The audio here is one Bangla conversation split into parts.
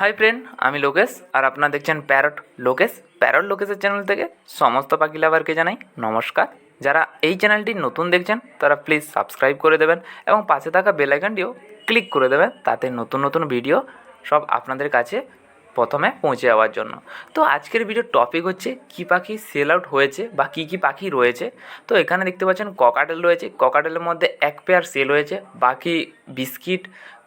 হাই ফ্রেন্ড আমি লোকেশ, আর আপনারা দেখছেন প্যারট লোকেশ প্যারট লোকেশের চ্যানেল থেকে সমস্ত পাখি লাভারকে জানাই নমস্কার। যারা এই চ্যানেলটি নতুন দেখছেন, তারা প্লিজ সাবস্ক্রাইব করে দেবেন এবং পাশে থাকা বেল আইকনটিও ক্লিক করে দেবেন, তাতে নতুন নতুন ভিডিও সব আপনাদের কাছে প্রথমে পৌঁছে যাওয়ার জন্য। তো আজকের ভিডিওর টপিক হচ্ছে, কী পাখি সেল আউট হয়েছে বা কী কী পাখি রয়েছে? তো এখানে দেখতে পাচ্ছেন ককাটেল রয়েছে। ককাটেলের মধ্যে এক পেয়ার সেল হয়েছে। বাকি বিস্কিট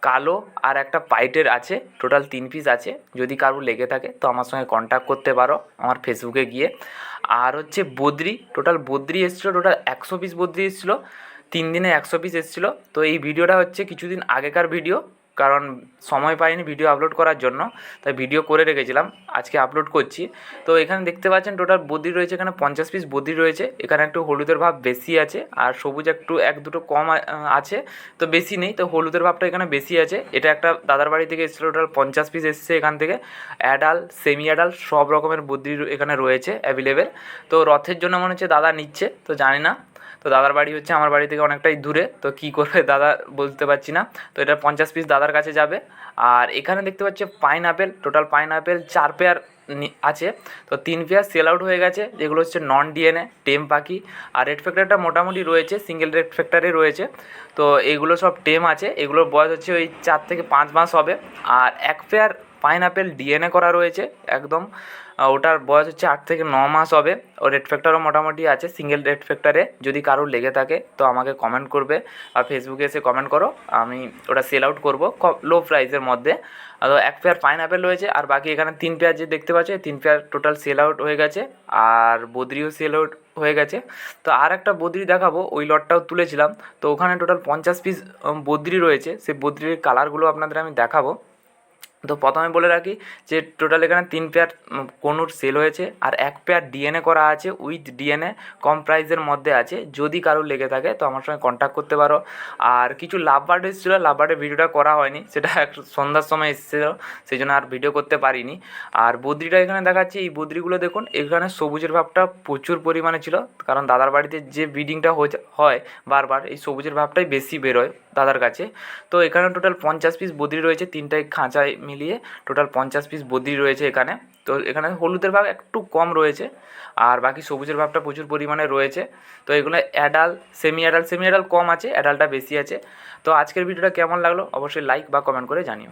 কালো আর একটা পাইটের আছে। টোটাল তিন পিস আছে। যদি কারোর লেগে থাকে তো আমার সঙ্গে কন্ট্যাক্ট করতে পারো আমার ফেসবুকে গিয়ে। আর হচ্ছে বদ্রি টোটাল বদ্রি এসেছিল টোটাল একশো পিস বদ্রি এসেছিল। তিন দিনে একশো পিস এসেছিল। তো এই ভিডিওটা হচ্ছে কিছুদিন আগেকার ভিডিও কারণ সময় পাইনি ভিডিও আপলোড করার জন্য, তাই ভিডিও করে রেখেছিলাম, আজকে আপলোড করছি। তো এখানে দেখতে পাচ্ছেন টোটাল বদি রয়েছে, এখানে পঞ্চাশ পিস বদি রয়েছে, এখানে একটু হলুদের ভাব বেশি আছে, আর সবুজ একটু, এক দুটো কম আছে, তো বেশি নেই, তো হলুদের ভাবটা এখানে বেশি আছে। এটা একটা দাদার বাড়ি থেকে এসেছিল টোটাল পঞ্চাশ পিস এসছে এখান থেকে। অ্যাডাল সেমি অ্যাডাল সব রকমের বুদ্ধি এখানে রয়েছে অ্যাভেলেবেল তো রথের জন্য মনে হচ্ছে দাদা নিচ্ছে, তো জানি না তো দাদার বাড়ি হচ্ছে আমার বাড়ি থেকে অনেকটাই দূরে, তো কী করবে দাদা বলতে পারছি না। তো এটা পঞ্চাশ পিস দাদার কাছে যাবে। আর এখানে দেখতে পাচ্ছি pineapple total pineapple চার পেয়ার আছে। তো তিন পেয়ার সেল আউট হয়ে গেছে, যেগুলো হচ্ছে নন ডিএনএ টেম পাখি। আর রেড ফ্যাক্টরটা মোটামুটি রয়েছে সিঙ্গেল রেড ফ্যাক্টরে রয়েছে। তো এগুলো সব টেম আছে, এগুলোর বয়স হচ্ছে ওই চার থেকে পাঁচ মাস হবে। আর এক পেয়ার পাইন আপেল ডিএনএ করা রয়েছে একদম। ওটার বয়স হচ্ছে আট থেকে ন মাস হবে। ও রেড ফ্যাক্টরও মোটামুটি আছে, সিঙ্গেল রেড ফ্যাক্টরে। যদি কারোর লেগে থাকে, তো আমাকে কমেন্ট করবে আর ফেসবুকে এসে কমেন্ট করো। আমি ওটা সেল আউট করব লো প্রাইসের মধ্যে। আর এক পেয়ার পাইন অ্যাপেল রয়েছে আর বাকি এখানে তিন পেয়ার যে দেখতে পাচ্ছ তিন পেয়ার টোটাল সেল আউট হয়ে গেছে। আর বদ্রিও সেল আউট হয়ে গেছে। তো আর একটা বদ্রি দেখাবো, ওই লটটাও তুলেছিলাম। তো ওখানে টোটাল পঞ্চাশ পিস বদ্রি রয়েছে। সেই বদ্রির কালারগুলো আপনাদের আমি দেখাবো। তো প্রথমে বলে রাখি যে টোটাল এখানে তিন পেয়ার কনুর সেল হয়েছে আর এক পেয়ার ডিএনএ করা আছে উইথ ডিএনএ কম প্রাইসের মধ্যে আছে। যদি কারোর লেগে থাকে তো আমার সঙ্গে কন্ট্যাক্ট করতে পারো। আর কিছু লাভ বার্ড এসেছিল লাভ বার্ডের ভিডিওটা করা হয়নি, সেটা একটু সন্ধ্যার সময় এসেছিল সেই জন্য আর ভিডিও করতে পারিনি। আর বদ্রিটা এখানে দেখাচ্ছি, এই বদ্রিগুলো দেখুন, এখানে সবুজের ভাবটা প্রচুর পরিমাণে ছিল, কারণ দাদার বাড়িতে যে ব্রিডিংটা হয় বারবার, এই সবুজের ভাবটাই বেশি বেরোয় দাদার কাছে। তো এখানে টোটাল পঞ্চাশ পিস বদ্রি রয়েছে তিনটায় খাঁচায় মিলিয়ে টোটাল পঞ্চাশ পিস বদ্রি রয়েছে এখানে। তো এখানে হলুদের ভাগ একটু কম রয়েছে, আর বাকি সবুজের ভাবটা প্রচুর পরিমাণে রয়েছে। তো এগুলো adult semi adult semi adult কম আছে অ্যাডালটা বেশি আছে। তো আজকের ভিডিওটা কেমন লাগল? অবশ্যই লাইক বা কমেন্ট করে জানিও।